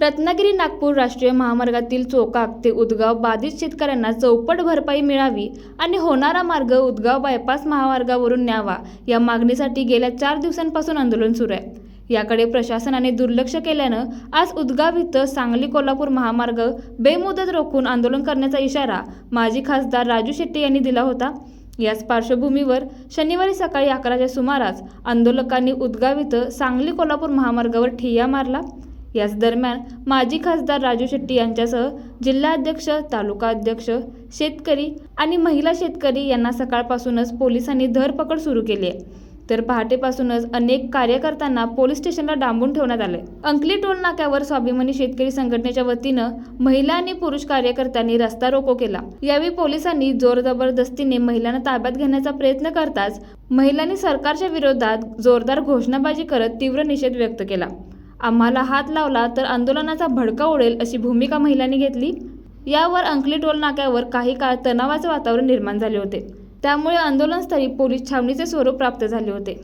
रत्नागिरी नागपूर राष्ट्रीय महामार्गातील चोकाक ते उदगाव बाधित शेतकऱ्यांना चौपट भरपाई मिळावी आणि होणारा मार्ग उदगाव बायपास महामार्गावरून न्यावा या मागणीसाठी गेल्या चार दिवसांपासून आंदोलन सुरू आहे. याकडे प्रशासनाने दुर्लक्ष केल्यानं आज उदगाव इथं सांगली कोल्हापूर महामार्ग बेमुदत रोखून आंदोलन करण्याचा इशारा माजी खासदार राजू शेट्टी यांनी दिला होता. याच पार्श्वभूमीवर शनिवारी सकाळी अकराच्या सुमारास आंदोलकांनी उदगाव इथं सांगली कोल्हापूर महामार्गावर ठिय्या मारला. याच दरम्यान माजी खासदार राजू शेट्टी यांच्यासह जिल्हाध्यक्ष तालुका अध्यक्ष शेतकरी आणि महिला शेतकरी यांना सकाळपासूनच पोलिसांनी धरपकड सुरू केली आहे. तर पहाटेपासूनच अनेक कार्यकर्त्यांना पोलीस स्टेशनला डांबून ठेवण्यात आले अंकली टोल नाक्यावर स्वाभिमानी शेतकरी संघटनेच्या वतीनं महिला आणि पुरुष कार्यकर्त्यांनी रस्ता रोको केला. यावेळी पोलिसांनी जोर जबरदस्तीने महिलांना ताब्यात घेण्याचा प्रयत्न करताच महिलांनी सरकारच्या विरोधात जोरदार घोषणाबाजी करत तीव्र निषेध व्यक्त केला. आम्हाला हात लावला तर आंदोलनाचा भडका उडेल अशी भूमिका महिलांनी घेतली. यावर अंकली टोल नाक्यावर काही काळ तणावाचे वातावरण निर्माण झाले होते. त्यामुळे आंदोलनस्थळी पोलीस छावणीचे स्वरूप प्राप्त झाले होते.